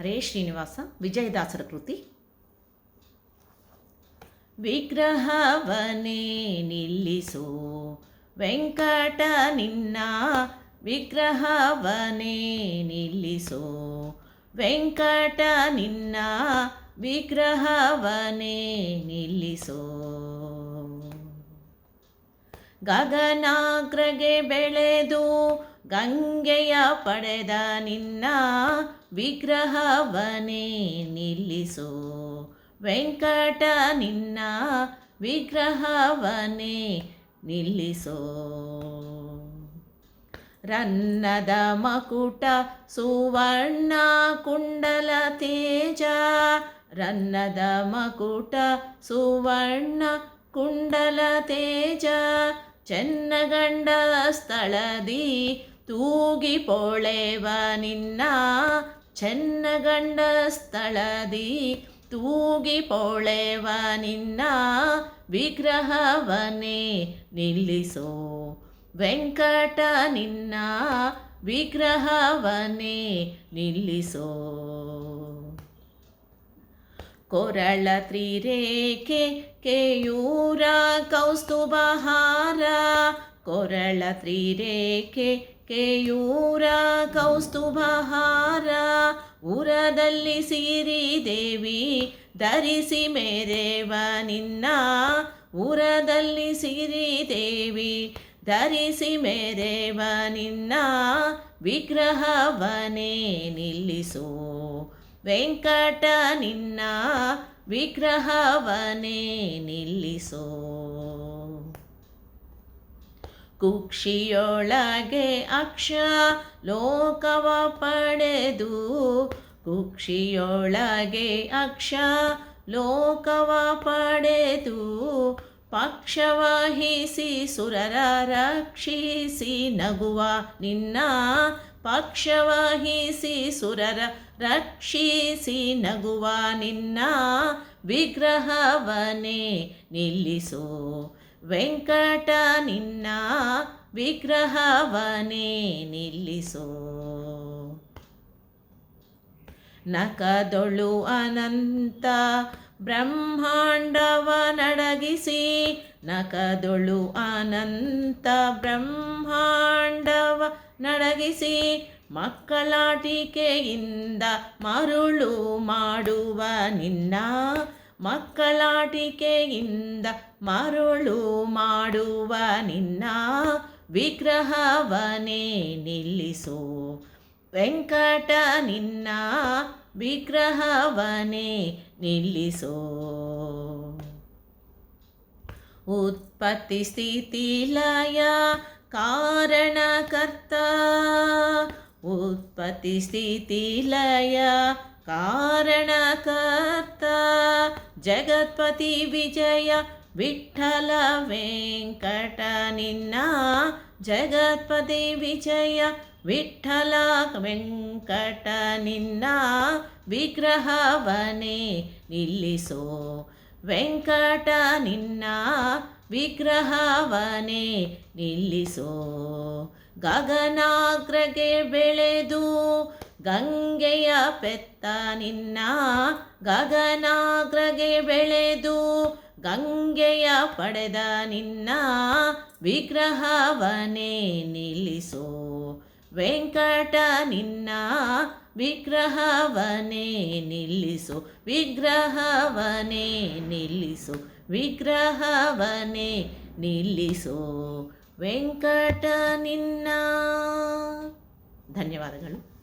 ಹರೇ ಶ್ರೀನಿವಾಸ, ವಿಜಯದಾಸರ ಕೃತಿ. ವಿಗ್ರಹವನೇ ನಿಲ್ಲಿಸು, ವೆಂಕಟ ನಿನ್ನ ವಿಗ್ರಹವನೇ ನಿಲ್ಲಿಸು, ವೆಂಕಟ ನಿನ್ನ ವಿಗ್ರಹವನೇ ನಿಲ್ಲಿಸೋ. ಗಗನಾಗ್ರಗೆ ಬೆಳೆದು ಗಂಗೆಯ ಪಡೆದ ನಿನ್ನ ವಿಗ್ರಹವನೇ ನಿಲ್ಲಿಸು. ವೆಂಕಟ, ನಿನ್ನ ವಿಗ್ರಹವನೇ ನಿಲ್ಲಿಸೋ. ರನ್ನದ ಮಕುಟ, ಸುವರ್ಣ ಕುಂಡಲ ತೇಜ. ರನ್ನದ ಮಕುಟ, ಸುವರ್ಣ ಕುಂಡಲ ತೇಜ. ಚೆನ್ನಗಂಡ ಸ್ಥಳದಿ ತೂಗಿ ಪೋಳೆವ ನಿನ್ನ ಚೆನ್ನಗಂಡ ಸ್ಥಳದಿ ತೂಗಿ ಪೋಳೆವ ನಿನ್ನ ವಿಗ್ರಹವನೇ ನಿಲ್ಲಿಸೋ. ವೆಂಕಟ ನಿನ್ನ ವಿಗ್ರಹವನೇ ನಿಲ್ಲಿಸೋ. ಕೊರಳ ತ್ರಿರೇಖೆ ಕೇಯೂರ ಕೌಸ್ತುಭಹಾರ. ಕೊರಳ ತ್ರಿರೇಖೆ ಕೇಯೂರ ಕೌಸ್ತುಭಹಾರ. ಉರದಲ್ಲಿ ಸಿರಿ ದೇವಿ ಧರಿಸಿ ಮೇರೆವ ನಿನ್ನ. ಉರದಲ್ಲಿ ಸಿರಿ ದೇವಿ ಧರಿಸಿ ಮೇರೆವ ನಿನ್ನ. ವಿಗ್ರಹವನೇ ನಿಲ್ಲಿಸು. ವೆಂಕಟ ನಿನ್ನ ವಿಗ್ರಹವನೇ ನಿಲ್ಲಿಸೋ. ಕುಕ್ಷಿಯೊಳಗೆ ಅಕ್ಷ ಲೋಕವ ಪಡೆದು, ಕುಕ್ಷಿಯೊಳಗೆ ಅಕ್ಷ ಲೋಕವ ಪಡೆದು, ಪಕ್ಷವಹಿಸಿ ಸುರರ ರಕ್ಷಿಸಿ ನಗುವ ನಿನ್ನ ಪಕ್ಷವಹಿಸಿ ಸುರರ ರಕ್ಷಿಸಿ ನಗುವ ನಿನ್ನ ವಿಗ್ರಹವನೇ ನಿಲ್ಲಿಸೋ. ವೆಂಕಟ, ನಿನ್ನ ವಿಗ್ರಹವನೇ ನಿಲ್ಲಿಸೋ. ನಕದೊಳು ಅನಂತ ಬ್ರಹ್ಮಾಂಡವ ನಡಗಿಸಿ ನಕದೊಳು ಅನಂತ ಬ್ರಹ್ಮಾಂಡವ ನಡಗಿಸಿ ಮಕ್ಕಳಾಟಿಕೆಯಿಂದ ಮರುಳು ಮಾಡುವ ನಿನ್ನ ಮಕ್ಕಳಾಟಿಕೆಯಿಂದ ಮರುಳು ಮಾಡುವ ನಿನ್ನ ವಿಗ್ರಹವನೇ ನಿಲ್ಲಿಸೋ. ವೆಂಕಟ, ನಿನ್ನ ವಿಗ್ರಹವನೇ ನಿಲ್ಲಿಸೋ. ಉತ್ಪತ್ತಿ ಸ್ಥಿತಿ ಲಯ ಕಾರಣಕರ್ತ ಉತ್ಪತ್ತಿ ಸ್ಥಿತಿ ಲಯ ಕಾರಣಕರ್ತ ಜಗತ್ಪತಿ ವಿಜಯ ವಿಠಲ ವೆಂಕಟ ನಿನ್ನ ಜಗತ್ಪತಿ ವಿಜಯ ವಿಠಲ ವೆಂಕಟ ನಿನ್ನ ವಿಗ್ರಹವನೇ ನಿಲ್ಲಿಸೋ ವೆಂಕಟ ನಿನ್ನ ವಿಗ್ರಹವನೇ ನಿಲ್ಲಿಸೋ. ಗಗನಾಗ್ರಗೆ ಬೆಳೆದು ಗಂಗೆಯ ಪೆತ್ತ ನಿನ್ನ ಗಗನಾಗ್ರಗೆ ಬೆಳೆದು ಗಂಗೆಯ ಪಡೆದ ನಿನ್ನ ವಿಗ್ರಹವನೇ ನಿಲ್ಲಿಸೋ. ವೆಂಕಟ ನಿನ್ನ ವಿಗ್ರಹವನೇ ನಿಲ್ಲಿಸು. ವಿಗ್ರಹವನೇ ನಿಲ್ಲಿಸು. ವಿಗ್ರಹವನೇ ನಿಲ್ಲಿಸೋ. ವೆಂಕಟ ನಿನ್ನ. ಧನ್ಯವಾದಗಳು.